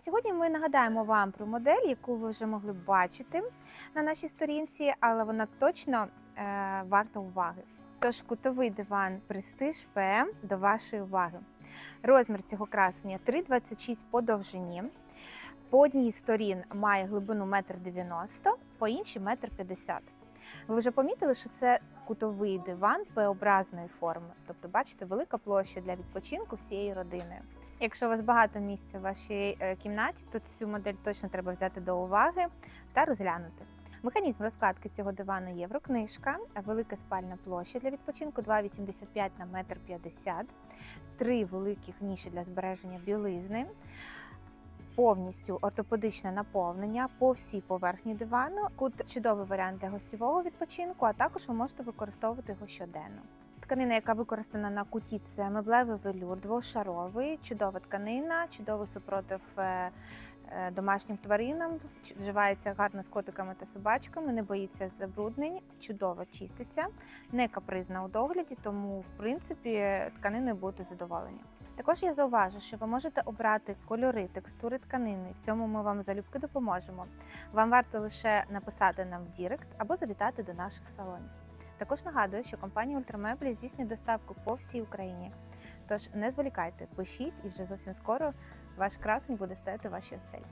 Сьогодні ми нагадаємо вам про модель, яку ви вже могли бачити на нашій сторінці, але вона точно е, варта уваги. Тож кутовий диван Prestige PM до вашої уваги. Розмір цього красення 3,26 по довжині. По одній сторін має глибину 1,90 м, по іншій 1,50 м. Ви вже помітили, що це кутовий диван П-образної форми. Тобто, бачите, велика площа для відпочинку всієї родини. Якщо у вас багато місця в вашій е, кімнаті, то цю модель точно треба взяти до уваги та розглянути. Механізм розкладки цього дивану єврокнижка, велика спальна площа для відпочинку 2,85 на 1,50 м, три великих ніші для збереження білизни, повністю ортопедичне наповнення по всій поверхні дивану. Кут чудовий варіант для гостєвого відпочинку, а також ви можете використовувати його щоденно. Тканина, яка використана на куті, це меблевий велюр, двошаровий, чудова тканина, чудовий супротив е, е, домашнім тваринам, вживається гарно з котиками та собачками, не боїться забруднень, чудово чиститься, не капризна у догляді, тому в принципі тканиною будете задоволені. Також я зауважу, що ви можете обрати кольори, текстури тканини. В цьому ми вам залюбки допоможемо. Вам варто лише написати нам в Дірект або завітати до наших салонів. Також нагадую, що компанія Ультрамеблі здійснює доставку по всій Україні. Тож не зволікайте, пишіть, і вже зовсім скоро ваш красень буде стояти вашій оселі.